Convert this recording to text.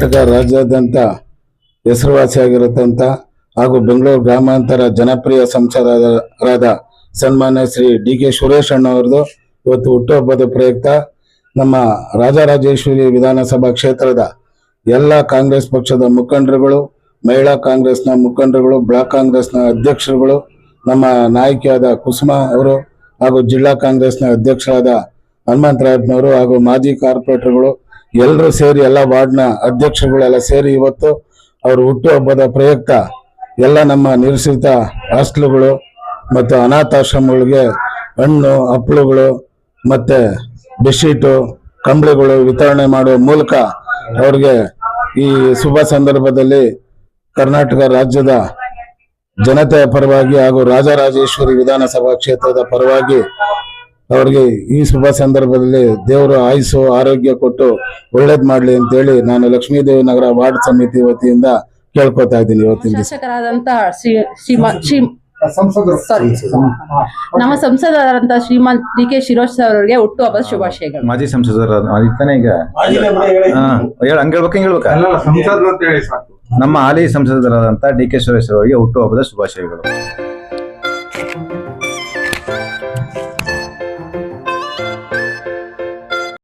ಕರ್ನಾಟಕ ರಾಜ್ಯಾದ್ಯಂತ ಹೆಸರುವಾಸಿಯಾಗಿರತಂತ ಹಾಗೂ ಬೆಂಗಳೂರು ಗ್ರಾಮಾಂತರ ಜನಪ್ರಿಯ ಸಂಸದರಾದ ಸನ್ಮಾನ್ಯ ಶ್ರೀ ಡಿ ಕೆ ಸುರೇಶ್ ಅಣ್ಣವ್ರದ್ದು ಇವತ್ತು ಹುಟ್ಟುಹಬ್ಬದ ಪ್ರಯುಕ್ತ ನಮ್ಮ ರಾಜರಾಜೇಶ್ವರಿ ವಿಧಾನಸಭಾ ಕ್ಷೇತ್ರದ ಎಲ್ಲ ಕಾಂಗ್ರೆಸ್ ಪಕ್ಷದ ಮುಖಂಡರುಗಳು, ಮಹಿಳಾ ಕಾಂಗ್ರೆಸ್ನ ಮುಖಂಡರುಗಳು, ಬ್ಲಾಕ್ ಕಾಂಗ್ರೆಸ್ನ ಅಧ್ಯಕ್ಷರುಗಳು, ನಮ್ಮ ನಾಯಕಿಯಾದ ಕುಸುಮಾ ಅವರು ಹಾಗೂ ಜಿಲ್ಲಾ ಕಾಂಗ್ರೆಸ್ನ ಅಧ್ಯಕ್ಷರಾದ ಹನುಮಂತರಾಯಪ್ಪನವರು ಹಾಗೂ ಮಾಜಿ ಕಾರ್ಪೊರೇಟರ್ಗಳು ಎಲ್ಲರೂ ಸೇರಿ ಎಲ್ಲ ವಾರ್ಡ್ನ ಅಧ್ಯಕ್ಷರುಗಳೆಲ್ಲ ಸೇರಿ ಇವತ್ತು ಅವ್ರ ಹುಟ್ಟುಹಬ್ಬದ ಪ್ರಯುಕ್ತ ಎಲ್ಲ ನಮ್ಮ ನಿರೀಕ್ಷಿತ ಹಾಸ್ಟ್ಲುಗಳು ಮತ್ತು ಅನಾಥಾಶ್ರಮಗಳಿಗೆ ಹಣ್ಣು, ಹಪ್ಪಳುಗಳು ಮತ್ತೆ ಬೆಡ್ಶೀಟು, ಕಂಬಳಿಗಳು ವಿತರಣೆ ಮಾಡುವ ಮೂಲಕ ಅವ್ರಿಗೆ ಈ ಶುಭ ಸಂದರ್ಭದಲ್ಲಿ ಕರ್ನಾಟಕ ರಾಜ್ಯದ ಜನತೆಯ ಪರವಾಗಿ ಹಾಗೂ ರಾಜರಾಜೇಶ್ವರಿ ವಿಧಾನಸಭಾ ಕ್ಷೇತ್ರದ ಪರವಾಗಿ ಅವರಿಗೆ ಈ ಶುಭ ಸಂದರ್ಭದಲ್ಲಿ ದೇವರು ಆಯಿಸು ಆರೋಗ್ಯ ಕೊಟ್ಟು ಒಳ್ಳೇದ್ ಮಾಡ್ಲಿ ಅಂತೇಳಿ ನಾನು ಲಕ್ಷ್ಮೀದೇವಿ ನಗರ ವಾರ್ಡ್ ಸಮಿತಿ ವತಿಯಿಂದ ಕೇಳ್ಕೊತಾ ಇದ್ದೀನಿ ಇವತ್ತಿನ ದಿವಸ. ಶಾಸಕರಾದಂತ ಶ್ರೀ ಶ್ರೀಮಾ ಶ್ರೀ ಸಾರಿ ನಮ್ಮ ಸಂಸದರಾದಂತ ಶ್ರೀಮಂತ್ ಡಿ ಕೆ ಶಿರೋಶ್ ಅವರಿಗೆ ಹುಟ್ಟುಹಬ್ಬದ ಶುಭಾಶಯಗಳು. ಮಾಜಿ ಸಂಸದರ ಈಗ. ಹಾ ಹೇಳ ಹಂಗ ಹೇಳ್ಬೇಕು ಹಿಂಗ್ ಹೇಳ್ಬೇಕಾ. ಅಲ್ಲ ಸಂಸದರು ಅಂತ ಹೇಳಿ ಸಾಕು. ನಮ್ಮ ಹಾಲಿ ಸಂಸದರಾದಂತ ಡಿ ಕೆ ಸುರೇಶ್ ಅವರಿಗೆ ಹುಟ್ಟುಹಬ್ಬದ ಶುಭಾಶಯಗಳು.